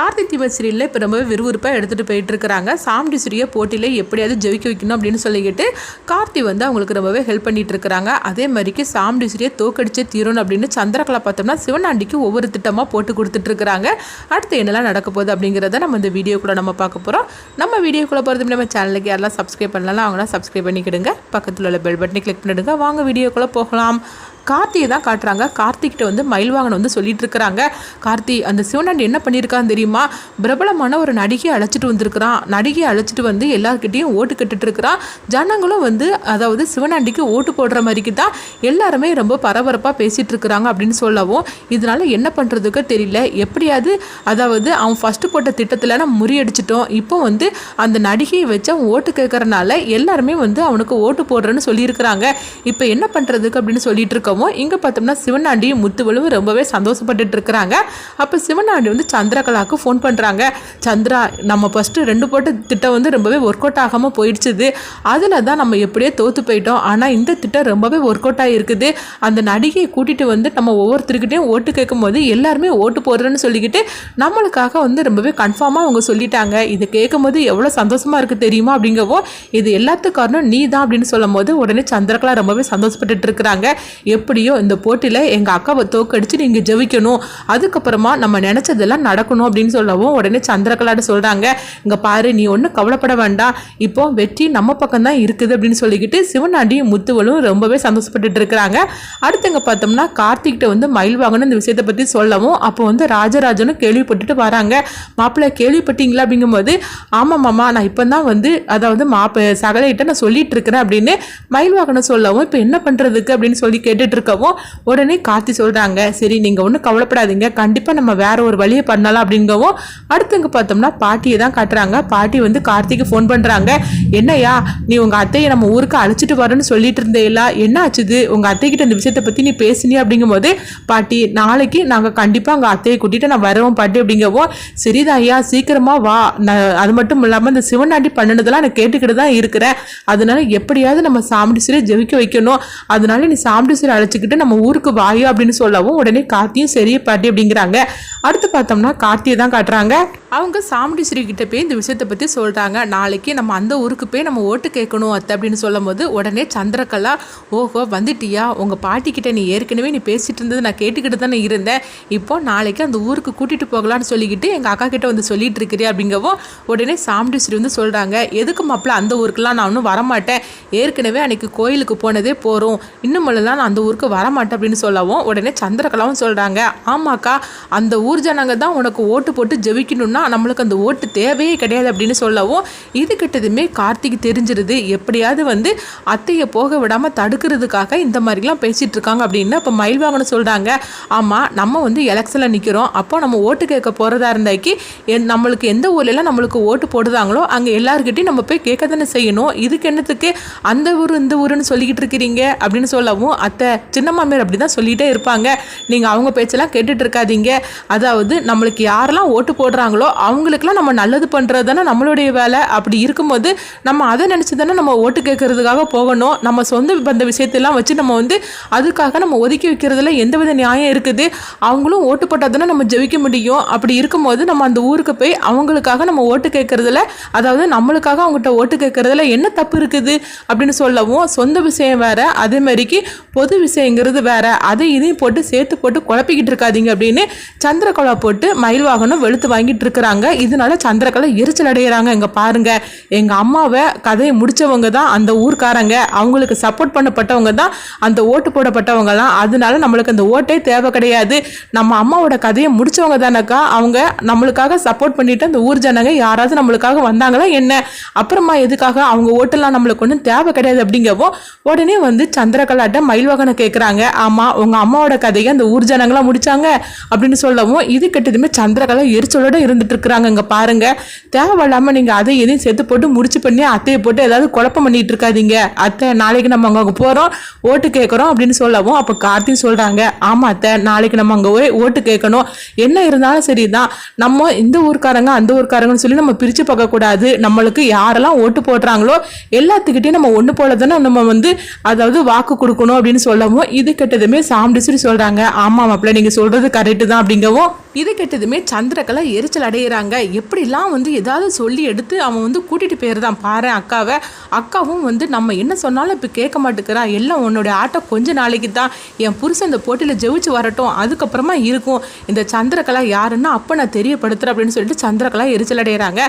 கார்த்திக் தீபம் சீரியலில் இப்போ ரொம்பவே விறுவிறுப்பாக எடுத்துகிட்டு போயிட்டு இருக்கிறாங்க சாம்டி சூரிய போட்டியில் எப்படியாவது ஜெயிக்க வைக்கணும் அப்படின்னு சொல்லிக்கிட்டு கார்த்தி வந்து அவங்களுக்கு ரொம்பவே ஹெல்ப் பண்ணிட்டு இருக்கிறாங்க அதே மாதிரிக்கு சாம்டி சூரிய தோக்கடிச்சே தீரணும் அப்படின்னு சந்திரகலா பார்த்தோம்னா சிவனாண்டிக்கு ஒவ்வொரு திட்டமாக போட்டு கொடுத்துட்டு இருக்கிறாங்க அடுத்து என்னெல்லாம் நடக்க போகுது அப்படிங்கிறத நம்ம இந்த வீடியோக்குள்ளே நம்ம பார்க்க போகிறோம் நம்ம வீடியோக்குள்ளே போகிறது நம்ம சேனலுக்கு யாரெல்லாம் சப்ஸ்கிரைப் பண்ணலாம் அவங்களாம் சப்ஸ்கிரைப் பண்ணிக்கிடுங்க. பக்கத்தில் உள்ள பெல் பட்டனை கிளிக் பண்ணிடுங்க. வாங்க வீடியோக்குள்ளே போகலாம். கார்த்தியை தான் காட்டுறாங்க. கார்த்திகிட்ட வந்து மயில் வாகனம் வந்து சொல்லிட்டு இருக்கிறாங்க கார்த்தி அந்த சிவனாண்டி என்ன பண்ணியிருக்கான்னு தெரியுமா? பிரபலமான ஒரு நடிகையை அழைச்சிட்டு வந்திருக்கிறான். நடிகையை அழைச்சிட்டு வந்து எல்லாருக்கிட்டையும் ஓட்டு கட்டுட்டு இருக்கிறான் ஜனங்களும் வந்து அதாவது சிவனாண்டிக்கு ஓட்டு போடுற மாதிரிக்கு தான் எல்லாருமே ரொம்ப பரபரப்பாக பேசிட்டு இருக்கிறாங்க அப்படின்னு சொல்லவும் இதனால என்ன பண்ணுறதுக்கு தெரியல. எப்படியாவது அதாவது அவன் ஃபஸ்ட்டு போட்ட திட்டத்தில் நம்ம முறியடிச்சிட்டோம். இப்போ வந்து அந்த நடிகையை வச்சு அவன் ஓட்டு கேட்கறனால எல்லாருமே வந்து அவனுக்கு ஓட்டு போடுறேன்னு சொல்லியிருக்கிறாங்க. இப்போ என்ன பண்ணுறதுக்கு அப்படின்னு சொல்லிட்டு இருக்கவும் இங்கே பார்த்தோம்னா சிவனாண்டியும் முத்துவலும் ரொம்பவே சந்தோஷப்பட்டுட்டு இருக்கிறாங்க அப்போ சிவனாண்டி வந்து சந்திரகலாவுக்கு ஃபோன் பண்ணுறாங்க சந்திரா நம்ம ஃபஸ்ட்டு ரெண்டு போட்ட திட்டம் வந்து ரொம்பவே ஒர்க் அவுட் ஆகாமல் போயிடுச்சுது. அதில் தான் நம்ம எப்படியோ தோற்று போயிட்டோம். ஆனால் இந்த திட்டம் ரொம்பவே ஒர்க் அவுட் ஆகிருக்குது அந்த நடிகையை கூட்டிகிட்டு வந்து நம்ம ஒவ்வொருத்தருக்கிட்டையும் ஓட்டு கேட்கும்போது எல்லாருமே ஓட்டு போடுறேன்னு சொல்லிக்கிட்டு நம்மளுக்காக வந்து ரொம்பவே கன்ஃபார்மாக அவங்க சொல்லிட்டாங்க. இதை கேட்கும்போது எவ்வளோ சந்தோஷமாக இருக்குது தெரியுமா அப்படிங்கவோ இது எல்லாத்துக்கு காரணம் நீ தான் அப்படின்னு சொல்லும் போது உடனே சந்திரகலா ரொம்பவே சந்தோஷப்பட்டுட்டு இருக்கிறாங்க எப்படியோ இந்த போட்டியில் எங்கள் அக்காவை தோக்கடிச்சு நீங்கள் ஜெயிக்கணும் அதுக்கப்புறமா நம்ம நினச்சதெல்லாம் நடக்கணும் அப்படின்னு சொல்லவும் உடனே சந்திரகலாட்ட சொல்கிறாங்க இங்கே பாரு நீ ஒன்றும் கவலைப்பட வேண்டாம். இப்போ வெற்றி நம்ம பக்கம் தான் இருக்குது அப்படின்னு சொல்லிக்கிட்டு சிவனாண்டியும் முத்துவலும் ரொம்பவே சந்தோஷப்பட்டுட்டு இருக்கிறாங்க. அடுத்தவங்க பார்த்தோம்னா கார்த்திகிட்ட வந்து மயில் வாங்கணும் இந்த விஷயத்தை பற்றி சொல்லவும் அப்போ வந்து ராஜராஜனும் கேள்விப்பட்டுட்டு வராங்க. மாப்பிள்ளை கேள்விப்பட்டீங்களா அப்படிங்கும்போது ஆமாம் மாமா நான் இப்போ தான் வந்து அதாவது மாப்ப சகலையிட்ட நான் சொல்லிட்டு இருக்கிறேன் அப்படின்னு மயில் வாகனம் சொல்லவும் இப்போ என்ன பண்ணுறதுக்கு அப்படின்னு சொல்லி கேட்டுட்டு இருக்கவும் உடனே கார்த்தி சொல்கிறாங்க சரி நீங்கள் ஒன்றும் கவலைப்படாதீங்க கண்டிப்பாக நம்ம வேற ஒரு வழியை பண்ணலாம் அப்படிங்கவும் அடுத்தங்க பார்த்தோம்னா பாட்டியை தான் காட்டுறாங்க. பாட்டி வந்து கார்த்திக்கு ஃபோன் பண்ணுறாங்க என்னய்யா நீ உங்கள் அத்தையை நம்ம ஊருக்கு அழைச்சிட்டு வரேன்னு சொல்லிட்டு இருந்தேலா என்ன ஆச்சுது? உங்கள் அத்தைக்கிட்ட இந்த விஷயத்தை பற்றி நீ பேசுனியா? அப்படிங்கும்போது பாட்டி நாளைக்கு நாங்கள் கண்டிப்பாக உங்கள் அத்தையை கூட்டிகிட்டு நான் வரவும் பாட்டி அப்படிங்கவும் சரிதா ஐயா சீக்கிரமாக வா. நான் அது மட்டும் இல்லாமல் இந்த சிவனாண்டி பண்ணினதெல்லாம் நான் கேட்டுக்கிட்டு தான் இருக்கிறேன். அதனால எப்படியாவது நம்ம சாமுண்டீஸ்வரை ஜெயிக்க வைக்கணும். அதனால நீ சாமுண்டீஸ்வரை அழைச்சிக்கிட்டு நம்ம ஊருக்கு வாயோ அப்படின்னு சொல்லவும் உடனே கார்த்தியும் சரிய பாட்டி அப்படிங்கிறாங்க. அடுத்து பார்த்தோம்னா கார்த்தியை தான் காட்டுறாங்க. அவங்க சாமுண்டீஸ்வரி கிட்ட போய் இந்த விஷயத்தை பற்றி சொல்கிறாங்க நாளைக்கு நம்ம அந்த ஊருக்கு போய் நம்ம ஓட்டு கேட்கணும் அத்தை அப்படின்னு சொல்லும் போது உடனே சந்திரகலா ஓஹோ வந்துட்டியா? உங்கள் பாட்டிக்கிட்ட நீ ஏற்கனவே நீ பேசிகிட்டு இருந்தது நான் கேட்டுக்கிட்டு தானே இருந்தேன். இப்போ நாளைக்கு அந்த ஊருக்கு கூட்டிகிட்டு போகலான்னு சொல்லிக்கிட்டு எங்கள் அக்கா கிட்ட வந்து சொல்லிட்டு இருக்கிறியா? அப்படிங்கவும் உடனே சாமுண்டீஸ்வரி வந்து சொல்கிறாங்க எதுக்கு மாப்பிள்ள அந்த ஊருக்குலாம் நான் ஒன்றும் வரமாட்டேன். ஏற்கனவே அன்னைக்கு கோயிலுக்கு போனதே போகிறோம் இன்னும் நான் அந்த ஊருக்கு வரமாட்டேன் அப்படின்னு சொல்லவும் உடனே சந்திரகலாவும் சொல்கிறாங்க ஆமாக்கா அந்த ஊர் ஜனங்க தான் உனக்கு ஓட்டு போட்டு ஜெபிக்கணும்னா நம்மளுக்கு அந்த ஓட்டு தேவையே கிடையாது அப்படின்னு சொல்லவும் இது கிட்டதுமே கார்த்திக் தெரிஞ்சிருது. எப்படியாவது வந்து அத்தையை போக விடாமல் தடுக்கிறதுக்காக இந்த மாதிரிலாம் பேசிகிட்டு இருக்காங்க அப்படின்னு அப்போ மயில் வாங்கன்னு சொல்கிறாங்க ஆமாம் நம்ம வந்து எலெக்ஷனில் நிற்கிறோம் அப்போ நம்ம ஓட்டு கேட்க போகிறதா இருந்தாக்கி என் நம்மளுக்கு எந்த ஊர்லலாம் நம்மளுக்கு ஓட்டு போடுதாங்களோ அங்கே எல்லாருக்கிட்டையும் நம்ம போய் கேட்க தானே செய்யணும். இதுக்கு என்னத்துக்கு அந்த ஊர் இந்த ஊருன்னு சொல்லிக்கிட்டு இருக்கிறீங்க? அப்படின்னு சொல்லவும் அத்தை சின்ன மாமியார் அப்படி தான் சொல்லிகிட்டே இருப்பாங்க. நீங்கள் அவங்க பேச்செல்லாம் கேட்டுட்டு இருக்காதீங்க. அதாவது நம்மளுக்கு யாரெல்லாம் ஓட்டு போடுறாங்களோ அவங்களுக்குலாம் நம்ம நல்லது பண்ணுறது தானே நம்மளுடைய வேலை. அப்படி இருக்கும்போது நம்ம அதை நினச்சி தானே நம்ம ஓட்டு கேட்கறதுக்காக போகணும். நம்ம சொந்த பந்த விஷயத்தெல்லாம் வச்சு நம்ம வந்து அதுக்காக நம்ம ஒதுக்கி வைக்கிறதுல எந்த வித நியாயம் இருக்குது? அவங்களும் ஓட்டு போட்டால் தானே நம்ம ஜெயிக்க முடியும். அப்படி இருக்கும்போது நம்ம அந்த ஊருக்கு போய் அவங்களுக்காக நம்ம ஓட்டு கேட்கறதுல அதாவது நம்மளுக்காக அவங்ககிட்ட ஓட்டு கேட்கறதுல என்ன தப்பு இருக்குது? அப்படின்னு சொல்லவும் சொந்த விஷயம் வேற. அதே மாதிரிக்கு பொது விஷயங்கிறது வேற. அதை இதையும் போட்டு சேர்த்து போட்டு குழப்பிக்கிட்டு இருக்காதீங்க அப்படின்னு சந்திரகலா போட்டு மயில் வாகனம் வெளுத்து வாங்கிட்டு இருக்கிறாங்க. இதனால சந்திரகலா எரிச்சல் அடைகிறாங்க இங்க பாருங்க. எங்க அம்மாவை கதையை முடிச்சவங்க தான் அந்த ஊர்க்காரங்க. அவங்களுக்கு சப்போர்ட் பண்ணப்பட்டவங்க தான் அந்த ஓட்டு போடப்பட்டவங்கலாம். அதனால நம்மளுக்கு அந்த ஓட்டே தேவை கிடையாது. நம்ம அம்மாவோட கதையை முடிச்சவங்க தானக்கா? அவங்க நம்மளுக்காக சப்போர்ட் பண்ணிட்டு அந்த ஊர் ஜனங்க யாராவது நம்மளுக்காக வந்தாங்களா என்ன? அப்புறமா எதுக்காக அவங்க ஓட்டெல்லாம் நம்மளுக்கு ஒன்றும் தேவை கிடையாது அப்படிங்கவும் உடனே வந்து சந்திரகலாட்ட மயில்வாகனை கேட்குறாங்க ஆமாம் உங்கள் அம்மாவோட கதையை அந்த ஊர் ஜனங்களாம் முடிச்சாங்க அப்படின்னு சொல்லவும் இது கெட்டதுமே சந்திரகலா எரிச்சலோட இருந்துட்டு இருக்கிறாங்க இங்கே பாருங்க. தேவையில்லாமல் நீங்கள் அதை எதையும் சேர்த்து போட்டு முடிச்சு பண்ணி அத்தையை போட்டு ஏதாவது குழப்பம் பண்ணிட்டு இருக்காதீங்க. அத்தை நாளைக்கு நம்ம அங்கே போகிறோம் ஓட்டு கேட்குறோம் அப்படின்னு சொல்லவும் அப்போ கார்த்தி சொல்கிறாங்க ஆமாம் அத்தை நாளைக்கு நம்ம அங்கே போய் ஓட்டு கேட்கணும் என்ன இருந்தாலும் சரிதான். நம்ம இந்த ஊர்க்காரங்க அந்த ஊர்க்காரங்கன்னு சொல்லி நம்ம பிரித்து பார்க்கக்கூடாது. நம்மளுக்கு யாரெல்லாம் ஓட்டு போடுறாங்களோ எல்லாத்துக்கிட்டையும் நம்ம ஒன்று போல தானே நம்ம வந்து அதாவது வாக்கு கொடுக்கணும் அப்படின்னு சொல்ல சொல்லவும் இது கெட்டதுமே சாம்பிடிச்சிட்டு சொல்கிறாங்க ஆமாம் மாப்பிள்ள நீங்கள் சொல்கிறது கரெக்டு தான் அப்படிங்கவும் இது கெட்டதுமே சந்திரகலா எரிச்சல் அடையிறாங்க. எப்படிலாம் வந்து ஏதாவது சொல்லி எடுத்து அவன் வந்து கூட்டிகிட்டு போயிருந்தான் பாரு அக்காவை. அக்காவும் வந்து நம்ம என்ன சொன்னாலும் இப்போ கேட்க மாட்டேங்கிறான் எல்லாம் உன்னோட ஆட்டம் கொஞ்ச நாளைக்கு தான். என் புருஷன் இந்த போட்டியில் ஜெயிச்சு வரட்டும். அதுக்கப்புறமா இருக்கும். இந்த சந்திரகலா யாருன்னா அப்போ நான் தெரியப்படுத்துகிறேன் அப்படின்னு சொல்லிட்டு சந்திரகலா எரிச்சல் அடைகிறாங்க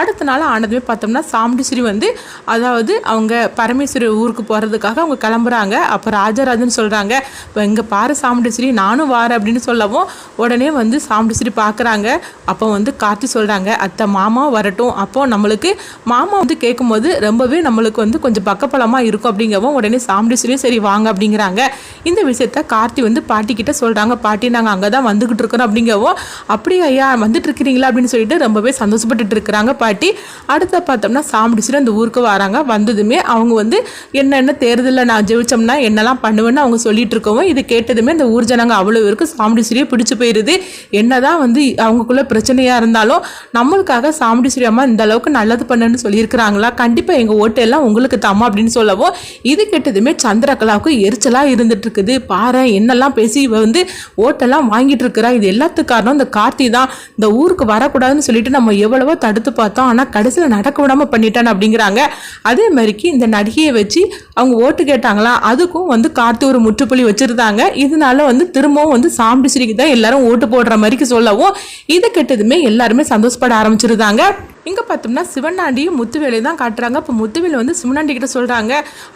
அடுத்த நாள் ஆனதுமே பார்த்தோம்னா சாமுண்டீஸ்வரி வந்து அதாவது அவங்க பரமேஸ்வரி ஊருக்கு போகிறதுக்காக அவங்க கிளம்புறாங்க. அப்போ கூடாதுன்னு சொல்கிறாங்க இப்போ இங்கே பாரு சாமுண்டேஸ்வரி நானும் வாரேன் அப்படின்னு சொல்லவும் உடனே வந்து சாமுண்டேஸ்வரி பார்க்குறாங்க அப்போ வந்து கார்த்தி சொல்கிறாங்க அத்தை மாமா வரட்டும். அப்போது நம்மளுக்கு மாமா வந்து கேட்கும்போது ரொம்பவே நம்மளுக்கு வந்து கொஞ்சம் பக்கப்பலமாக இருக்கும் அப்படிங்கவும் உடனே சாமுண்டேஸ்வரியும் சரி வாங்க அப்படிங்கிறாங்க. இந்த விஷயத்த கார்த்தி வந்து பாட்டிக்கிட்ட சொல்கிறாங்க பாட்டி நாங்கள் அங்கே தான் வந்துக்கிட்டு இருக்கிறோம் அப்படிங்கவும் அப்படி ஐயா வந்துட்டு இருக்கிறீங்களா? அப்படின்னு சொல்லிட்டு ரொம்பவே சந்தோஷப்பட்டுட்டு இருக்கிறாங்க பாட்டி. அடுத்த பார்த்தோம்னா சாமுண்டேஸ்வரி அந்த ஊருக்கு வராங்க. வந்ததுமே அவங்க வந்து என்னென்ன தேர்தலில் நான் ஜெயிச்சோம்னா என்னெல்லாம் பண்ணுவேன்னு அவங்க சொல்லிட்டு இருக்கவும் இது கேட்டதுமே இந்த ஊர் ஜனங்க அவ்வளோ பேருக்கு சாமுண்டீஸ்வரியை பிடிச்சு போயிருது. என்னதான் வந்து அவங்களுக்குள்ள பிரச்சனையாக இருந்தாலும் நம்மளுக்காக சாமுண்டீஸ்வரி அம்மா இந்த அளவுக்கு நல்லது பண்ணுன்னு சொல்லியிருக்கிறாங்களா? கண்டிப்பாக எங்கள் ஓட்டு எல்லாம் உங்களுக்கு தாமா அப்படின்னு சொல்லவும் இது கேட்டதுமே சந்திரகலாவுக்கு எரிச்சலாக இருந்துட்டு இருக்குது பாரு என்னெல்லாம் பேசி இவ வந்து ஓட்டெல்லாம் வாங்கிட்டு இருக்கிறா? இது எல்லாத்துக்கு காரணம் இந்த கார்த்தி தான். இந்த ஊருக்கு வரக்கூடாதுன்னு சொல்லிட்டு நம்ம எவ்வளவோ தடுத்து பார்த்தோம். ஆனால் கடைசியில் நடக்க விடாம பண்ணிட்டான் அப்படிங்கிறாங்க. அதே மாதிரிக்கு இந்த நடிகையை வச்சு அவங்க ஓட்டு கேட்டாங்களா? அதுக்கும் வந்து கார்த்தி ஒரு முற்றுப்புள்ளி வச்சிருந்தாங்க. இதனால வந்து திரும்பவும் வந்து சாம்பிடிச்சிரிக்கு தான் எல்லாரும் ஓட்டு போடுற மாதிரிக்கு சொல்லவும் இதை கெட்டதுமே எல்லாருமே சந்தோஷப்பட ஆரம்பிச்சிருந்தாங்க. இங்கே பார்த்தோம்னா சிவனாண்டியும் முத்துவேலையும் தான் காட்டுறாங்க. இப்போ முத்துவேலை வந்து சிவனாண்டி கிட்ட சொல்கிறாங்க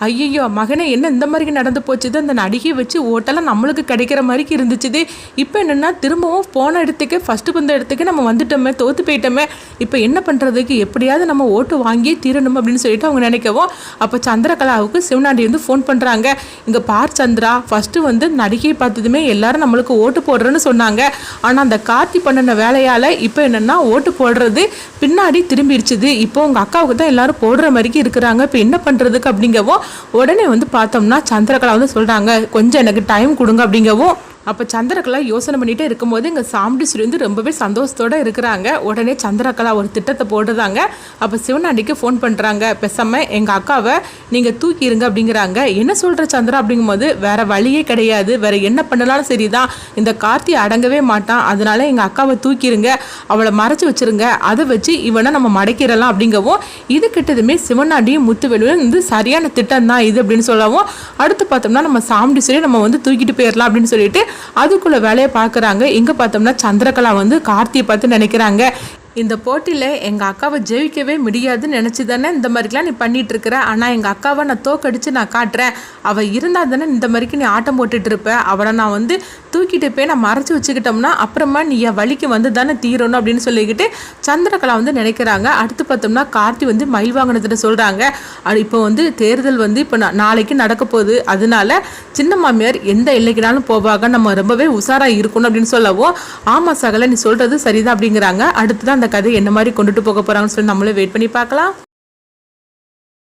ஐயோ மகனே என்ன இந்த மாதிரி நடந்து போச்சுது? அந்த நடிகை வச்சு ஓட்டெல்லாம் நம்மளுக்கு கிடைக்கிற மாதிரிக்கு இருந்துச்சுது. இப்போ என்னென்னா திரும்பவும் போன இடத்துக்கு ஃபஸ்ட்டு வந்த இடத்துக்கு நம்ம வந்துட்டோமே தோற்று போயிட்டோமே. இப்போ என்ன பண்ணுறதுக்கு எப்படியாவது நம்ம ஓட்டு வாங்கியே தீரணும் அப்படின்னு சொல்லிட்டு அவங்க நினைக்கவும் அப்போ சந்திரகலாவுக்கு சிவனாண்டி வந்து ஃபோன் பண்ணுறாங்க இங்கே பார் சந்திரா ஃபஸ்ட்டு வந்து நடிகையை பார்த்ததுமே எல்லாரும் நம்மளுக்கு ஓட்டு போடுறேன்னு சொன்னாங்க. ஆனால் அந்த கார்த்தி பண்ணின வேலையால் இப்போ என்னென்னா ஓட்டு போடுறது. பின்னாடி திரும்பிடுச்சுது. இப்போ உங்கள் அக்காவுக்கு தான் எல்லாரும் போடுற மாதிரிக்கு இருக்கிறாங்க. இப்போ என்ன பண்ணுறதுக்கு அப்படிங்கவும் உடனே வந்து பார்த்தோம்னா சந்திரகலா வந்து சொல்கிறாங்க கொஞ்சம் எனக்கு டைம் கொடுங்க அப்படிங்கவும் அப்போ சந்திரகலா யோசனை பண்ணிகிட்டே இருக்கும்போது இங்கே சாமுண்டீஸ்வரி வந்து ரொம்பவே சந்தோஷத்தோடு இருக்கிறாங்க. உடனே சந்திரகலா ஒரு திட்டத்தை போடுறாங்க. அப்போ சிவனாண்டிக்கு ஃபோன் பண்ணுறாங்க பேசாமல் எங்கள் அக்காவை நீங்கள் தூக்கிடுங்க அப்படிங்கிறாங்க. என்ன சொல்கிற சந்திரா? அப்படிங்கும்போது வேறு வழியே கிடையாது. வேறு என்ன பண்ணலாலும் சரி தான் இந்த கார்த்தி அடங்கவே மாட்டான். அதனால எங்கள் அக்காவை தூக்கிடுங்க அவளை மறைச்சி வச்சிருங்க. அதை வச்சு இவனை நம்ம மடக்கிடலாம் அப்படிங்கவும் இது கிட்டதுமே சிவனாண்டியும் முத்துவெளியும் வந்து சரியான திட்டம் தான் இது அப்படின்னு சொல்லவும் அடுத்து பார்த்தோம்னா நம்ம சாமுண்டீஸ்வரி நம்ம வந்து தூக்கிட்டு போயிடலாம் அப்படின்னு சொல்லிட்டு அதுக்குள்ள வேலையை பார்க்குறாங்க. இங்கே பார்த்தோம்னா சந்திரகலா வந்து கார்த்தியை பார்த்து நினைக்கிறாங்க. இந்த போட்டியில் எங்கள் அக்காவை ஜெயிக்கவே முடியாதுன்னு நினச்சி தானே இந்த மாதிரிலாம் நீ பண்ணிட்டு இருக்கிற? ஆனால் எங்கள் அக்காவை நான் தோக்கடிச்சு நான் காட்டுறேன். அவள் இருந்தால் தானே இந்த மாதிரிக்கு நீ ஆட்டம் போட்டுட்டு இருப்ப. அவளை நான் வந்து தூக்கிட்டு போய் நான் மறைச்சி வச்சுக்கிட்டோம்னா அப்புறமா நீ என் வழிக்கு வந்து தானே தீரணும் அப்படின்னு சொல்லிக்கிட்டு சந்திரகலா வந்து நினைக்கிறாங்க. அடுத்து பார்த்தோம்னா கார்த்தி வந்து மயில் வாங்கினதுன்னு சொல்கிறாங்க இப்போ வந்து தேர்தல் வந்து இப்போ நாளைக்கு நடக்க போகுது. அதனால சின்ன மாமியார் எந்த எல்லைக்குனாலும் போவாங்க. நம்ம ரொம்பவே உஷாராக இருக்கணும் அப்படின்னு சொல்லவும் ஆமாம் சகல நீ சொல்கிறது சரிதான் அப்படிங்கிறாங்க. அடுத்து தான் அந்த கதை என்ன மாதிரி கொண்டுட்டு போக போகிறாங்கன்னு சொல்லி நம்மளே வெயிட் பண்ணி பார்க்கலாம்.